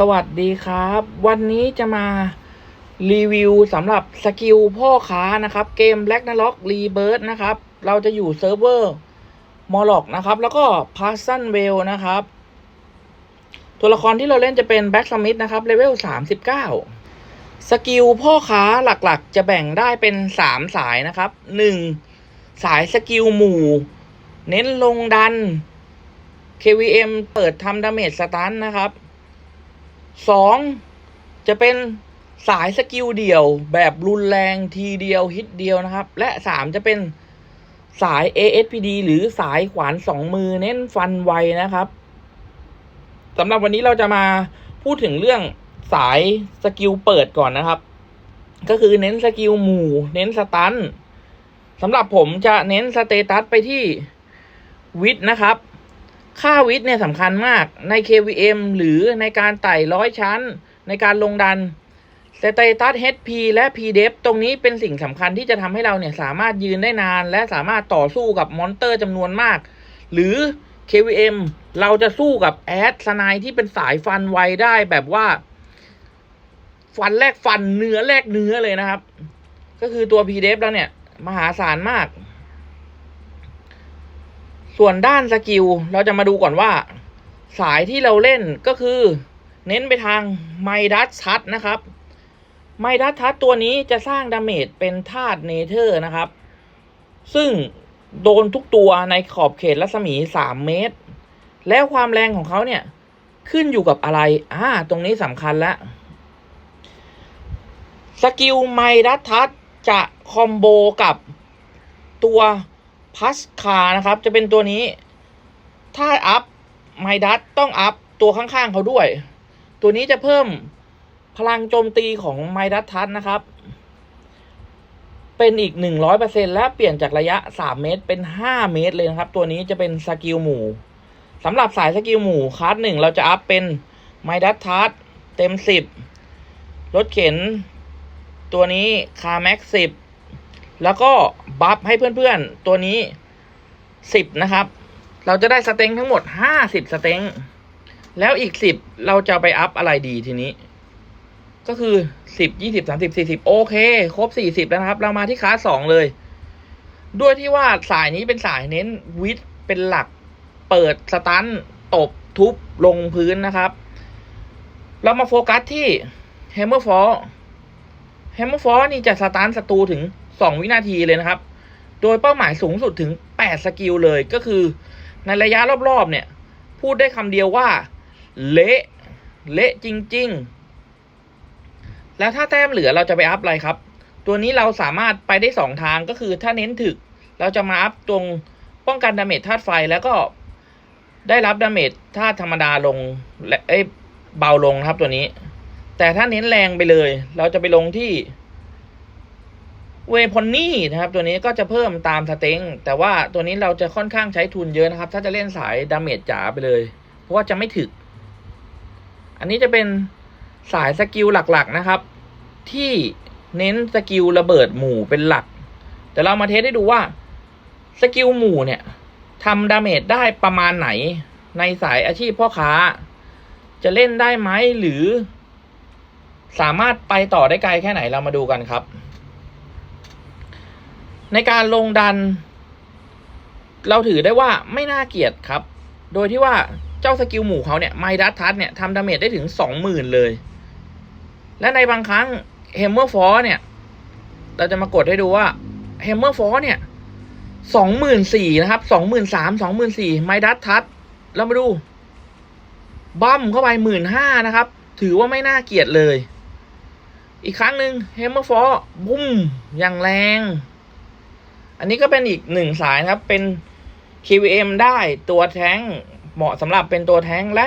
สวัสดีครับ วันนี้จะมารีวิวสำหรับสกิลพ่อค้านะครับ เกม Black n a r o c Rebirth นะครับ เราจะอยู่เซิร์ฟเวอร์มอลล็อกนะครับ แล้วก็ p a s s o n w e l l นะครับ ตัวละครที่เราเล่นจะเป็น Black Smith นะครับเลเวล 39 สกิลพ่อค้าหลักๆ จะแบ่งได้เป็น 3 สายนะครับ 1. สายสกิลหมู่ เน้นลงดัน KVM เปิดทำดาเมจสตันนะครับ สองจะเป็นสายสกิลเดี่ยวแบบรุนแรงทีเดียวฮิตเดียวนะครับ และสามจะเป็นสาย ASPD หรือสายขวานสองมือเน้นฟันไวนะครับสำหรับวันนี้เราจะมาพูดถึงเรื่องสายสกิลเปิดก่อนนะครับ ก็คือเน้นสกิลหมู่ เน้นสตันสำหรับผมจะเน้นสเตตัสไปที่วิทนะครับ ค่าวิทย์เนี่ยสำคัญมากใน KVM หรือในการไต่ร้อยชั้น ในการลงดันสเตตัส HP และ PDEF ตรงนี้เป็นสิ่งสำคัญที่จะทำให้เราเนี่ยสามารถยืนได้นาน และสามารถต่อสู้กับมอนเตอร์จำนวนมาก หรือ KVM เราจะสู้กับแอดสไนที่เป็นสายฟันไวได้แบบว่า ฟันแลกฟันเนื้อแลกเนื้อเลยนะครับ ก็คือตัว PDEF แล้วเนี่ย มหาศาลมาก ส่วนด้านสกิลเราจะมาดูก่อนว่า สายที่เราเล่นก็คือ เน้นไปทางไมดัสทัสนะครับ ไมดัสทัสตัวนี้จะสร้างดาเมจเป็นธาตุเนเธอร์นะครับ ซึ่งโดนทุกตัวในขอบเขตรัศมี 3 เมตร แล้วความแรงของเขาเนี่ย ขึ้นอยู่กับอะไร อ่า ตรงนี้สำคัญแล้วสกิลไมดัสทัสจะคอมโบกับตัว พัสคานะครับ จะเป็นตัวนี้ ถ้าอัพไมดัสต้องอัพตัวข้างๆเขาด้วย ตัวนี้จะเพิ่มพลังโจมตีของไมดัสทัสนะครับ เป็นอีกหนึ่งร้อยเปอร์เซ็นและเปลี่ยนจากระยะสามเมตรเป็นห้าเมตรเลยนะครับ ตัวนี้จะเป็นสกิลหมู่สำหรับสายสกิลหมู่คลาสหนึ่งเราจะอัพเป็นไมดัสทัสเต็มสิบรถเข็น ตัวนี้คาแม็กสิบ แล้วก็บัฟให้เพื่อนๆ ตัวนี้สิบนะครับ เราจะได้สเต็งทั้งหมดห้าสิบสเต็งแล้วอีกสิบเราจะไปอัพอะไรดีทีนี้ ก็คือสิบยี่สิบสามสิบสี่สิบโอเค ครบสี่สิบแล้วนะครับ เรามาที่คลาสสองเลย ด้วยที่ว่าสายนี้เป็นสายเน้นวิทเป็นหลัก เปิดสตันตบทุบลงพื้นนะครับ เรามาโฟกัสที่แฮมเมอร์ฟอร์แฮมเมอร์ฟอร์นี่จะสตันศัตรูถึง สองวินาทีเลยนะครับ โดยเป้าหมายสูงสุดถึงแปดสกิลเลยก็คือ ในระยะรอบๆเนี่ย พูดได้คำเดียวว่า เละเละจริง ๆ แล้วถ้าแต้มเหลือเราจะไปอัพอะไรครับ ตัวนี้เราสามารถไปได้สองทางก็คือถ้าเน้นถึก เราจะมาอัพตรงป้องกันดาเมจธาตุไฟแล้วก็ได้รับดาเมจธาตุธรรมดาลงและเอ้เบาลงครับตัวนี้ แต่ถ้าเน้นแรงไปเลย เราจะไปลงที่ เวพอนนี่นะครับตัวนี้ก็จะเพิ่มตามสเต็งแต่ว่าตัวนี้เราจะค่อนข้างใช้ทุนเยอะนะครับ ถ้าจะเล่นสายดาเมจจ๋าไปเลย เพราะว่าจะไม่ถึก อันนี้จะเป็นสายสกิลหลักๆนะครับ ที่เน้นสกิลระเบิดหมู่เป็นหลัก แต่เรามาเทสให้ดูว่าสกิลหมู่เนี่ยทำดาเมจได้ประมาณไหน ในสายอาชีพพ่อค้า จะเล่นได้ไหมหรือ สามารถไปต่อได้ไกลแค่ไหนเรามาดูกันครับ ในการลงดัน เราถือได้ว่าไม่น่าเกลียดครับ โดยที่ว่าเจ้าสกิลหมู่เขาเนี่ยไมดัสทัสเนี่ยทำดาเมจได้ถึงสองหมื่นเลย และในบางครั้งเฮมเมอร์ฟอเนี่ย เราจะมากดให้ดูว่าเฮมเมอร์ฟอเนี่ยสองหมื่นสี่นะครับสองหมื่นสามสองหมื่นสี่ไมดัสทัสเรามาดูบัมเข้าไปหมื่นห้านะครับ ถือว่าไม่น่าเกลียดเลย อีกครั้งหนึ่งเฮมเมอร์ฟอบุ้มอย่างแรง อันนี้ก็เป็นอีกหนึ่งสายนะครับเป็น KVM ได้ตัวแท้งเหมาะสำหรับเป็นตัวแท้งและ